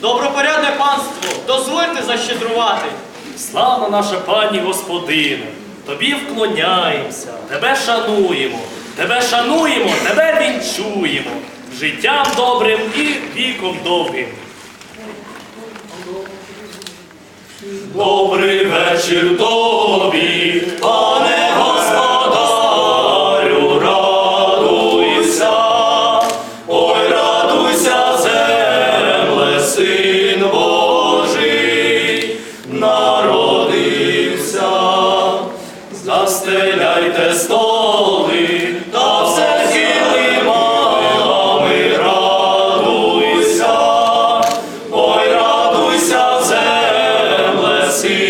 Добропорядне панство, дозвольте защедрувати. Славна наша пані Господине, тобі вклоняємося, тебе шануємо, тебе шануємо, тебе вінчуємо. Життям добрим і віком довгим. Добрий вечір. Добрий. Застеляйте столи, та все килимами, радуйся, ой, радуйся, земле, син